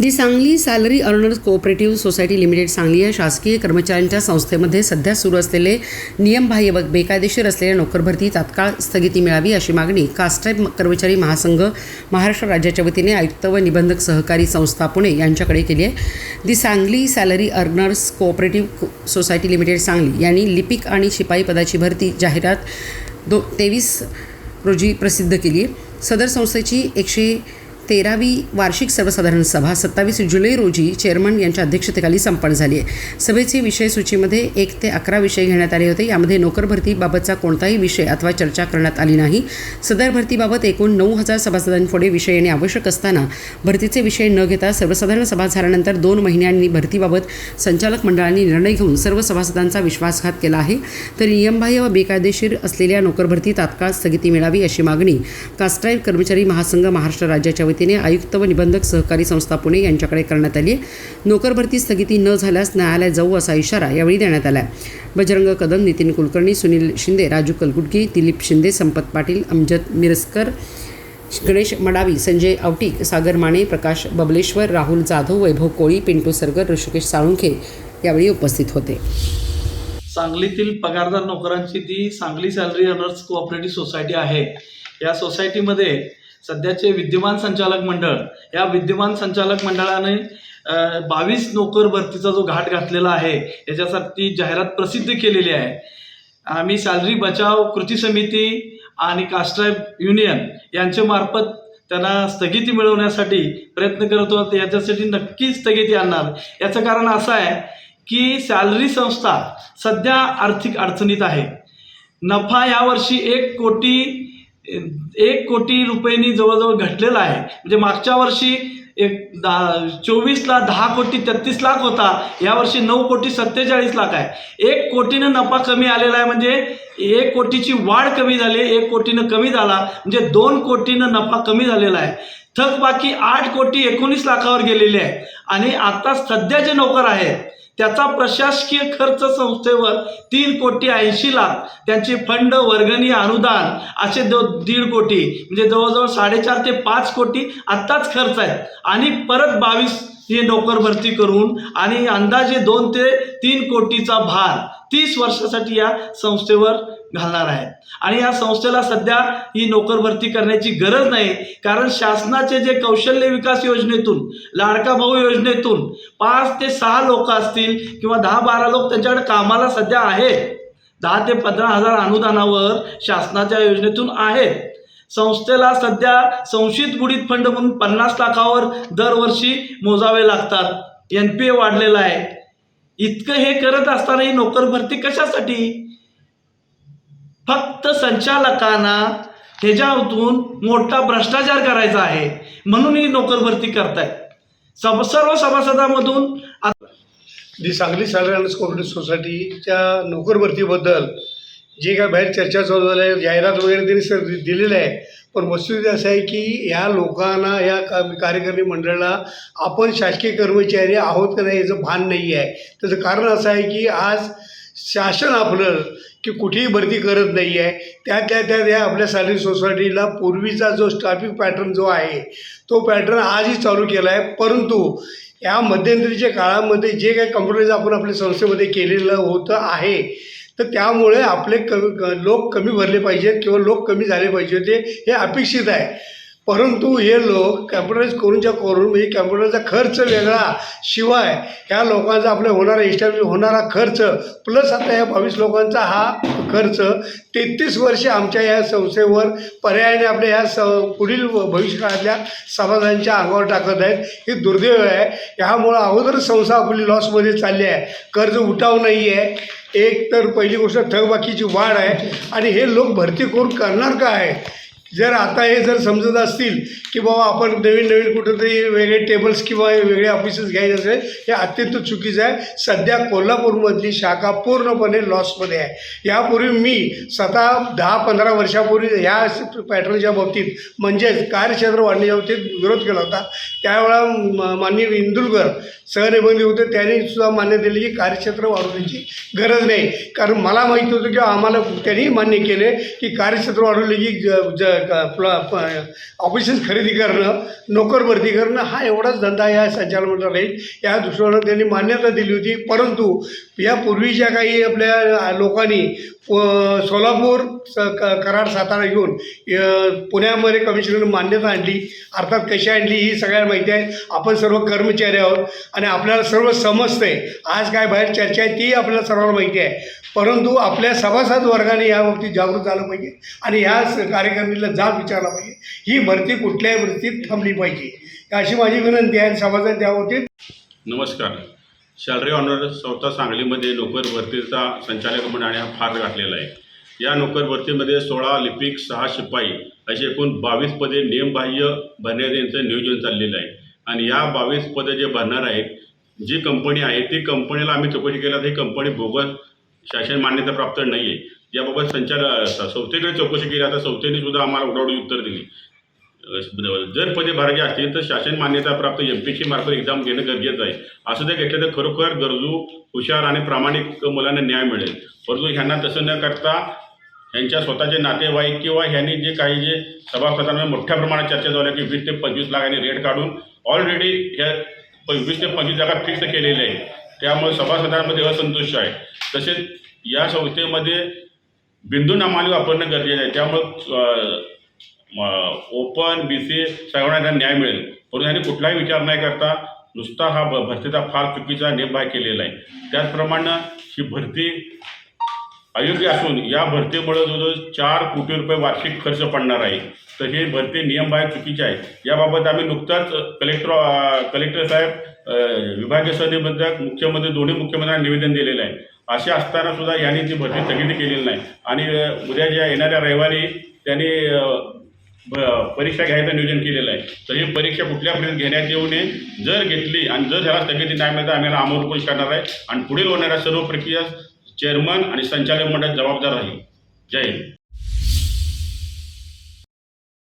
The Sangli salary earners cooperative society limited Sangli या शासकीय कर्मचाऱ्यांच्या संस्थेमध्ये सध्या सुरू असलेले नियमबाह्य व बेकायदेशीर असलेल्या नोकरभरती तात्काळ स्थगिती मिळावी अशी मागणी कास्टाईब कर्मचारी महासंघ महाराष्ट्र राज्याच्या वतीने आयुक्त व निबंधक सहकारी संस्था पुणे यांच्याकडे केली आहे. The Sangli salary earners cooperative society limited Sangli यांनी लिपिक आणि शिपाई पदाची भरती जाहिरात दो तेवीस रोजी प्रसिद्ध केली आहे. सदर संस्थेची एकशे तेरावी वार्षिक सर्वसाधारण सभा सत्तावीस जुलै रोजी चेअरमन यांच्या अध्यक्षतेखाली संपन्न झाली आहे. सभेचे विषय सूचीमध्ये एक ते अकरा विषय घेण्यात आले होते. यामध्ये नोकर भरतीबाबतचा कोणताही विषय अथवा चर्चा करण्यात आली नाही. सदर भरतीबाबत एकूण नऊ हजार सभासदांपुढे विषय येणे आवश्यक असताना भरतीचे विषय न घेता सर्वसाधारण सभा झाल्यानंतर दोन महिन्यांनी भरतीबाबत संचालक मंडळांनी निर्णय घेऊन सर्व सभासदांचा विश्वासघात केला आहे. तर नियमबाह्य व बेकायदेशीर असलेल्या नोकर भरती तात्काळ स्थगिती मिळावी अशी मागणी कास्टाईल कर्मचारी महासंघ महाराष्ट्र राज्याच्या समितीने आयुक्त व निबंधक सहकारी संस्था पुणे यांच्याकडे करण्यात आली आहे. नोकर भरती स्थगिती न झाल्यास न्यायालयात जाऊ असा इशारा यावेळी देण्यात आला आहे बजरंग कदम नितीन कुलकर्णी सुनील शिंदे राजू कलगुटगी दिलीप शिंदे संपत पाटील अमजद मिरस्कर गणेश मडावी संजय आवटीक सागर माने प्रकाश बबलेश्वर राहुल जाधव वैभव कोळी पिंटू सरगर ऋषिकेश साळुंखे यावेळी उपस्थित होते. सांगलीतील पगारदार नोकरांची ती Sangli salary earners cooperative society आहे. या सोसायटीमध्ये सध्याचे विद्यमान संचालक मंडळ या विद्यमान संचालक मंडळाने बावीस नोकर भरतीचा जो घाट घातलेला आहे याच्यासाठी जाहिरात प्रसिद्ध केलेली आहे. आम्ही सॅलरी बचाव कृती समिती आणि कास्ट्राईब युनियन यांच्यामार्फत त्यांना स्थगिती मिळवण्यासाठी प्रयत्न करत आहोत. याच्यासाठी नक्कीच स्थगिती आणणार. याचं कारण असं आहे की सॅलरी संस्था सध्या आर्थिक अडचणीत आहे. नफा यावर्षी एक कोटी एक कोटी रुपयांनी जवळजवळ घटलेला आहे. म्हणजे मागच्या वर्षी एक दहा चोवीसला दहा कोटी तेहतीस लाख होता. यावर्षी नऊ कोटी सत्तेचाळीस लाख आहे. एक कोटीनं नफा कमी आलेला आहे म्हणजे एक कोटीची वाढ कमी झाली एक कोटीनं कमी झाला. म्हणजे दोन कोटीनं नफा कमी झालेला आहे. थकबाकी आठ कोटी एकोणीस लाखावर गेलेली आहे. आणि आता सध्या जे नोकर आहेत त्याचा प्रशासकीय खर्च संस्थेवर तीन कोटी ऐंशी लाख त्यांची फंड वर्गणी अनुदान असे दो दीड कोटी म्हणजे जवळजवळ साडेचार ते पाच कोटी आत्ताच खर्च आहेत. आणि परत बावीस हे नोकर भरती करून आणि अंदाजे दोन ते तीन कोटीचा भार तीस वर्षासाठी या संस्थेवर घालणार आहे आणि या संस्थेला सध्या ही नोकर भरती करण्याची गरज नाही कारण शासनाचे जे कौशल्य विकास योजनेतून लाडका भाऊ योजनेतून पाच ते सहा लोक असतील किंवा दहा बारा लोक त्यांच्याकडे कामाला सध्या आहेत. दहा ते पंधरा हजार अनुदानावर शासनाच्या योजनेतून आहेत. संस्थेला सध्या संशयित बुडीत फंड म्हणून पन्नास लाखावर दरवर्षी मोजावे लागतात. एन पी ए वाढलेला आहे. इतकं हे करत असताना ही नोकर भरती कशासाठी? फक्त संचालकांना ह्याच्यातून मोठा भ्रष्टाचार करायचा आहे. म्हणून ही नोकर भरती करतायत. सब सर्व सभासदांमधून दी सांगली सॅलरी कोऑपरेटिव्ह सोसायटीच्या नोकर भरतीबद्दल जे काय बाहेर चर्चा चालू झाल्या जाहिरात वगैरे त्यांनी सर दिलेलं आहे. पण वस्तुस्थिती असं आहे की ह्या लोकांना या का कार्यकारिणी मंडळाला आपण शासकीय कर्मचारी आहोत का नाही याचं भान नाही आहे. त्याचं कारण असं आहे की आज शासन आपलं की कुठेही भरती करत नाही आहे. त्या त्या त्या त्या आपल्या सॅलरी सोसायटीला पूर्वीचा जो स्टाफिंग पॅटर्न जो आहे तो पॅटर्न आजही चालू केला आहे. परंतु या मध्यंतरीच्या काळामध्ये जे काही कम्प्युटराईज आपण आपल्या संस्थेमध्ये केलेलं होतं आहे तर त्यामुळे आपले कमी क- लोक कमी भरले पाहिजेत किंवा लोक कमी झाले पाहिजे ते हे अपेक्षित आहे. परंतु हे लोक कॅम्प्युटराईज करूनच्या करून म्हणजे कॅम्प्युटरचा खर्च वेगळा. शिवाय ह्या लोकांचा आपल्या होणारा इस्टॅब्लिश होणारा खर्च प्लस आता या बावीस लोकांचा हा खर्च तेहतीस वर्षे आमच्या या संस्थेवर पर्यायाने आपल्या ह्या स पुढील भविष्यकाळातल्या समाजांच्या अंगावर टाकत आहेत. हे दुर्दैव आहे. ह्यामुळं अगोदर संस्था आपली लॉसमध्ये चालली आहे. कर्ज उठाव नाही आहे एक तर पहिली गोष्ट थकबाकीची वाढ आहे. आणि हे लोक भरती करून करणार काय? जर आता हे जर समजत असतील की बाबा आपण नवीन नवीन कुठंतरी वेगळे टेबल्स किंवा वेगळे ऑफिसेस घ्यायचे असेल हे अत्यंत चुकीचं आहे. सध्या कोल्हापूरमधली शाखा पूर्णपणे लॉसमध्ये आहे. यापूर्वी मी स्वतः दहा पंधरा वर्षापूर्वी ह्या पॅटर्नच्या बाबतीत म्हणजेच कार्यक्षेत्र वाढण्याच्या बाबतीत विरोध केला होता. त्यावेळा म- माननीय इंदुलकर सहनिबंधी होते. त्यांनी सुद्धा मान्य दिले की कार्यक्षेत्र वाढवण्याची गरज नाही. कारण मला माहीत होतं की आम्हाला त्यांनी मान्य केले की कार्यक्षेत्र वाढवले की ज ज ऑफिसेस खरेदी करणं नोकर भरती करणं हा एवढाच धंदा या संचालक मंडळाला राहील. या दृष्टीनं त्यांनी मान्यता दिली होती. परंतु या पूर्वीच्या काही आपल्या लोकांनी सोलापूर क कराड सातारा घेऊन पुण्यामध्ये कमिशनरने मान्यता आणली. अर्थात कशी आणली ही सगळ्यांना माहिती आहे आपण सर्व कर्मचारी आहोत आणि आपल्याला सर्व समजतंय. आज काय बाहेर चर्चा आहे ती आपल्याला सर्वांना माहिती आहे. परंतु आपल्या सभासद वर्गाने या बाबतीत जागृत झालं पाहिजे. आणि ह्या स- कार्यकारिणीला जाब विचारला पाहिजे. ही भरती कुठल्याही वृत्तीत थांबली पाहिजे. अशी माझी विनंती आहे समाजात सभासद त्या नमस्कार. सॅलरी ऑनर संस्था सांगलीमध्ये नोकर भरतीचा संचालक म्हणून हा फार घातलेला आहे. या नोकर भरतीमध्ये सोळा लिपिक सहा शिपाई असे एकूण बावीस पदे नियमबाह्य भरण्याचं यांचं नियोजन चाललेलं आहे. आणि या बावीस पदे जे भरणार आहेत जी कंपनी आहे ती कंपनीला आम्ही चौकशी केल्या तर ही कंपनी बोगस शासन मान्यता प्राप्त नाही आहे याबाबत संचालक संस्थेकडे चौकशी केली आता संस्थेने सुद्धा आम्हाला उडावडी उत्तर दिली. जर पदे भरायचे असतील तर शासन मान्यता प्राप्त एम पी सी मार्फत एक्झाम घेणं गरजेचं आहे. असं जर घेतलं तर खरोखर गरजू हुशार आणि प्रामाणिक मुलांना न्याय मिळेल. परंतु ह्यांना तसं न करता यांच्या स्वतःचे नातेवाईक किंवा ह्यांनी जे काही जे सभासदांना मोठ्या प्रमाणात चर्चा झाल्या की वीस ते पंचवीस लाखांनी रेट काढून ऑलरेडी ह्या वीस ते पंचवीस जागा फिक्स केलेल्या आहे. त्यामुळे सभासदांमध्ये असंतोष आहे. तसेच या संस्थेमध्ये बिंदू नामाने वापरणं गरजेचं आहे. त्यामुळं ओपन बी सी सगळ्यांना न्याय मिळेल. परंतु यांनी कुठलाही विचार नाही करता नुसता हा भ भरतीचा फार चुकीचा नियमबाह्य केलेला आहे. त्याचप्रमाणे ही भरती अयोग्य असून या भरतीमुळे जवळजवळ चार कोटी रुपये वार्षिक खर्च पडणार आहे. तर ही भरती नियम बाहेर चुकीचे आहे याबाबत आम्ही नुकताच कलेक्टर कलेक्टर साहेब विभागीय सहनिबंधक मुख्यमंत्री दोन्ही मुख्यमंत्र्यांना निवेदन दिलेलं आहे. असे असताना सुद्धा यांनी ती भरती स्थगिती केलेली नाही. आणि उद्या ज्या येणाऱ्या रविवारी त्यांनी ब- परीक्षा घ्यायचं नियोजन केलेलं आहे. तर ही परीक्षा कुठल्यापर्यंत घेण्यात येऊ नये जर घेतली आणि जर ह्याला स्थगिती नाही मिळता आम्ही याला अमोलपोष करणार आहे. आणि पुढील होणाऱ्या सर्व प्रक्रिया चेअरमन आणि संचालक मंडळ जबाबदार राहील. जय हिंद.